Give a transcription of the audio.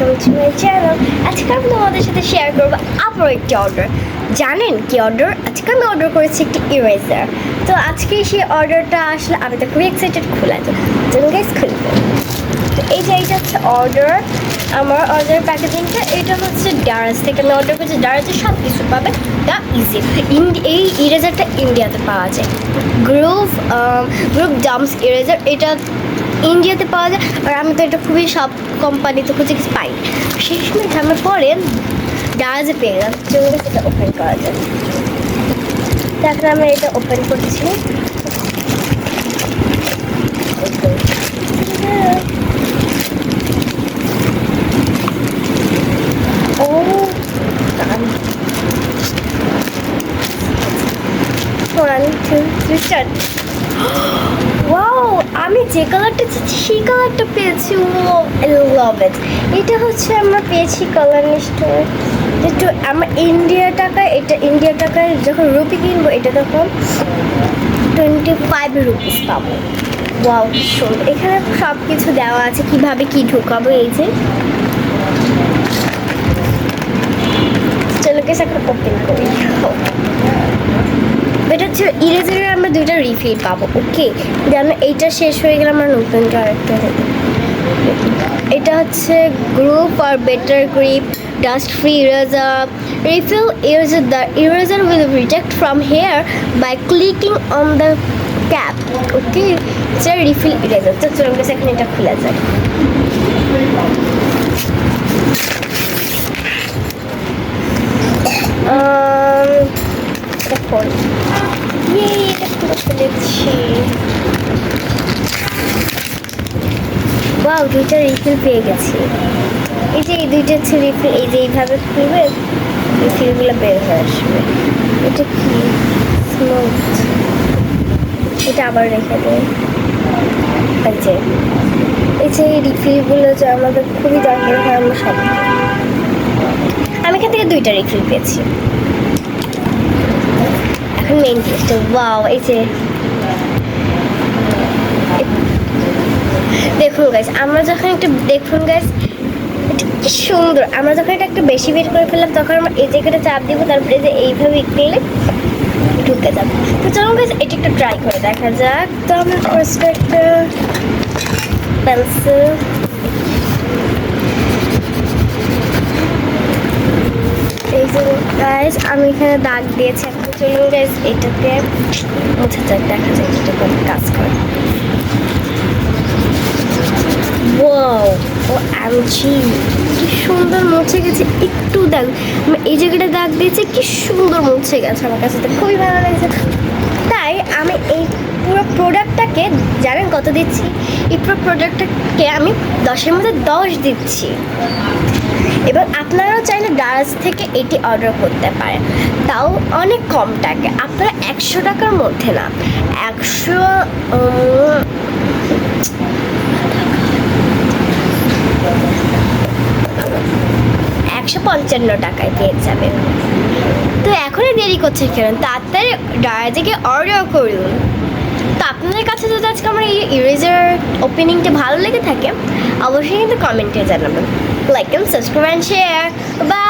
Welcome to my channel আজকে আমি তোমাদের সাথে শেয়ার করব আবার একটি অর্ডার জানেন কি অর্ডার আজকে আমি অর্ডার করেছি একটি ইরেজার তো আজকে সেই অর্ডারটা আসলে আমি তো খুবই এক্সাইটেড খোলা তো। তুমি খুলবে তো এই যে এইটা হচ্ছে অর্ডার আমার অর্ডার প্যাকেজিংটা এটা হচ্ছে ডারাজ থেকে। আমি অর্ডার করেছি ডারাজে সব কিছু পাবে। দা ইজি এই ইরেজারটা ইন্ডিয়াতে পাওয়া যায়। গ্রুপ গ্রুপ ডামস ইরেজার এটা ইন্ডিয়াতে পাওয়া যায় আর আমি তো এটা খুবই সব কোম্পানিতে খুঁজে কিছু পাই সেই সময় আমি পরে ডারাজে পেয়ে গেলাম চলে সেটা ওপেন করা যায় তারপরে আমরা এটা ওপেন করছি। One, two, three. আমি যে কালারটা চাচ্ছি, সেই কালারটা পেয়েছি, ও লাভ ইট এটা হচ্ছে আমরা পেয়েছি কালার নিশ্চয়। একটু আমার ইন্ডিয়া টাকা, এটা ইন্ডিয়া টাকায় যখন রুপি কিনবো, এটা তখন টোয়েন্টি ফাইভ রুপিস পাবো ওয়াও সুন্দর। এখানে সব কিছু দেওয়া আছে, কীভাবে কি ঢোকাবো, এই যে। চলো কেস একটা ওপেন করি এটা হচ্ছে ইরেজারের আমরা দুইটা রিফিল পাবো। ওকে যেন এইটা শেষ হয়ে গেলে আমরা নতুন হবে এটা হচ্ছে group R better grip dust free eraser refill eraser the eraser will reject from here by clicking on the cap okay refill eraser তো চলুন এখন এটা খোলা যায় Um, দেখুন ইয়ে এটা খুলেছি ওয়াও দুইটা রিফিল পেয়ে গেছি। এই যে এই দুইটা হচ্ছে রিফিল এই যে এইভাবে খুলবে রিফিলগুলো বের হয়ে আসবে। এটা কি? স্মুথ এটা আবার রেখে দেয় এই যে, এই রিফিলগুলো যে আমাদের খুবই দরকার হয় আমরা সব আমি এখান থেকে দুইটা রিফিল পেয়েছি। এখন মেইন টেস্ট ওয়াও এই যে দেখুন গাইস আমরা যখন একটু দেখুন কি সুন্দর। আমরা যখন এটা একটু বেশি বের করে ফেললাম, তখন আমরা এই জায়গাটা চাপ দিব, তারপরে যে এইভাবে করলে ঢুকে যাবে। তো চলুন গাইস এটা একটু ট্রাই করে দেখা যাক। তো আমরা ফার্স্ট একটা পেন্সিল এই আমি এখানে দাগ দিয়েছি, এখন চলুন গাইস এটাকে মুছে যাক, দেখা যায় এটা কাজ করে। ও সুন্দর মুছে গেছে। একটু দাগ এই জায়গাটা দাগ দিয়েছি, কি সুন্দর মুছে গেছে আমার খুবই ভালো লাগছে। তাই আমি এই পুরো প্রোডাক্টটাকে জানেন কত দিচ্ছি? এই পুরো প্রোডাক্টটাকে আমি দশের মধ্যে দশ দিচ্ছি। এবং আপনারাও চাইলে ডারাজ থেকে এটি অর্ডার করতে পারেন। তাও অনেক কম টাকা। আপনারা একশো টাকার মধ্যে না, একশো একশো পঞ্চান্ন টাকায় পেয়ে যাবেন তো এখনই দেরি করছে কেন? তাড়াতাড়ি ডায়াজিকে অর্ডার করুন। তো আপনাদের কাছে যদি আজকে আমার এই ইরেজার ওপেনিংটা ভালো লেগে থাকে, অবশ্যই কিন্তু কমেন্টে জানাবেন। Like and subscribe and share বা